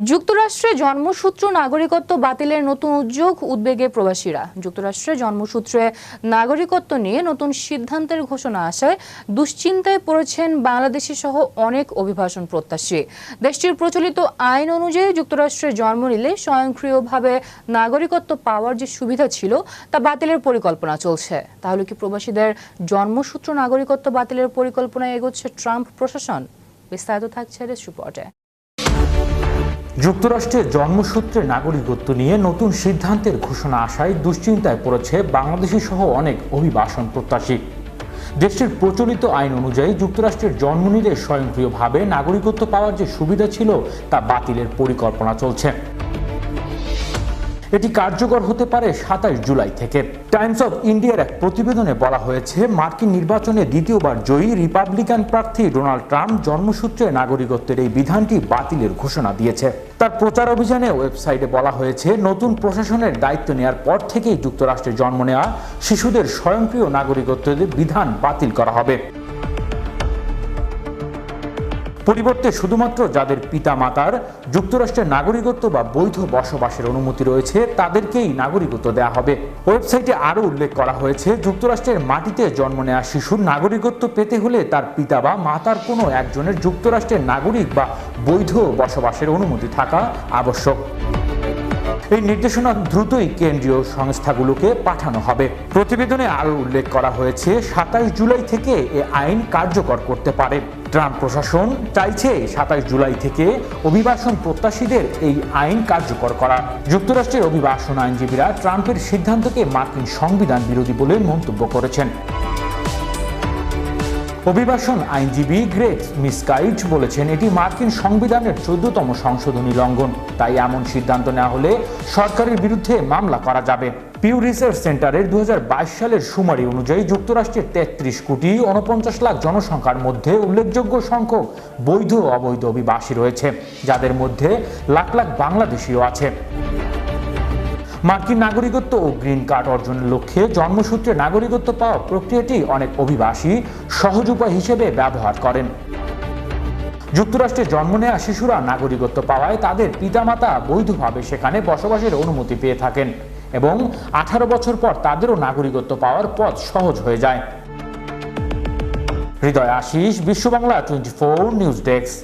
যুক্তরাষ্ট্রে জন্মসূত্র নাগরিকত্ব বাতিলের নতুন উদ্যোগ উদ্বেগে প্রবাসীরা। যুক্তরাষ্ট্রে জন্মসূত্রে নাগরিকত্ব নিয়ে নতুন সিদ্ধান্তের ঘোষণা আসায় দুশ্চিন্তায় পড়েছেন বাংলাদেশি সহ অনেক অভিবাসন প্রত্যাশী। দেশটির প্রচলিত আইন অনুযায়ী যুক্তরাষ্ট্রে জন্ম নিলে স্বয়ংক্রিয়ভাবে নাগরিকত্ব পাওয়ার যে সুবিধা ছিল, তা বাতিলের পরিকল্পনা চলছে। তাহলে কি প্রবাসীদের জন্মসূত্র নাগরিকত্ব বাতিলের পরিকল্পনায় এগোচ্ছে ট্রাম্প প্রশাসন? বিস্তারিত থাকছে রিপোর্টে। যুক্তরাষ্ট্রে জন্মসূত্রে নাগরিকত্ব নিয়ে নতুন সিদ্ধান্তের ঘোষণা আসায় দুশ্চিন্তায় পড়েছে বাংলাদেশি সহ অনেক অভিবাসন প্রত্যাশী। দেশটির প্রচলিত আইন অনুযায়ী যুক্তরাষ্ট্রের জন্ম নিলে স্বয়ংক্রিয়ভাবে নাগরিকত্ব পাওয়ার যে সুবিধা ছিল তা বাতিলের পরিকল্পনা চলছে। এটি কার্যকর হতে পারে সাতাশ জুলাই থেকে। টাইমস অফ ইন্ডিয়ার এক প্রতিবেদনে বলা হয়েছে, মার্কিন নির্বাচনে দ্বিতীয়বার জয়ী রিপাবলিকান প্রার্থী ডোনাল্ড ট্রাম্প জন্মসূত্রে নাগরিকত্বের এই বিধানটি বাতিলের ঘোষণা দিয়েছে। তার প্রচার অভিযানে ওয়েবসাইটে বলা হয়েছে, নতুন প্রশাসনের দায়িত্ব নেওয়ার পর থেকেই যুক্তরাষ্ট্রে জন্ম নেওয়া শিশুদের স্বয়ংক্রিয় নাগরিকত্বের বিধান বাতিল করা হবে। পরিবর্তে শুধুমাত্র যাদের পিতা মাতার যুক্তরাষ্ট্রের নাগরিকত্ব বা বৈধ বসবাসের অনুমতি রয়েছে, তাদেরকেই নাগরিকত্ব দেওয়া হবে। ওয়েবসাইটে আরও উল্লেখ করা হয়েছে, যুক্তরাষ্ট্রের মাটিতে জন্ম নেওয়া শিশুর নাগরিকত্ব পেতে হলে তার পিতা বা মাতার কোনো একজনের যুক্তরাষ্ট্রের নাগরিক বা বৈধ বসবাসের অনুমতি থাকা আবশ্যক। এই নির্দেশনা দ্রুতই কেন্দ্রীয় সংস্থাগুলোকে পাঠানো হবে। প্রতিবেদনে আরও উল্লেখ করা হয়েছে সাতাশ জুলাই থেকে এ আইন কার্যকর করতে পারে। ট্রাম্প প্রশাসন চাইছে সাতাশ জুলাই থেকে অভিবাসন প্রত্যাশীদের এই আইন কার্যকর করা। যুক্তরাষ্ট্রের অভিবাসন আইনজীবীরা ট্রাম্পের সিদ্ধান্তকে মার্কিন সংবিধান বিরোধী বলে মন্তব্য করেছেন। অভিবাসন আইনজীবী গ্রেট মিসকাইট বলেছেন, এটি মার্কিন সংবিধানের চোদ্দতম সংশোধনী লঙ্ঘন। তাই এমন সিদ্ধান্ত নেওয়া হলে সরকারের বিরুদ্ধে মামলা করা যাবে। পিউ রিসার্চ সেন্টারের দু হাজার বাইশ সালের সুমারি অনুযায়ী যুক্তরাষ্ট্রের তেত্রিশ কোটি উনপঞ্চাশ লাখ জনসংখ্যার মধ্যে উল্লেখযোগ্য সংখ্যক বৈধ অবৈধ অভিবাসী রয়েছে, যাদের মধ্যে লাখ লাখ বাংলাদেশিও আছে। মার্কিন নাগরিকত্ব ও গ্রিন কার্ড অর্জনের লক্ষ্যে জন্মসূত্রে নাগরিকত্ব পাওয়া প্রক্রিয়াটি অনেক অভিবাসী সহজ উপায় হিসেবে ব্যবহার করেন। যুক্তরাষ্ট্রে জন্ম নেওয়া শিশুরা নাগরিকত্ব পাওয়ায় তাদের পিতামাতা বৈধভাবে সেখানে বসবাসের অনুমতি পেয়ে থাকেন এবং আঠারো বছর পর তাদেরও নাগরিকত্ব পাওয়ার পথ সহজ হয়ে যায়। হৃদয় আশিস বিশ্ব Bangla twenty four news desk.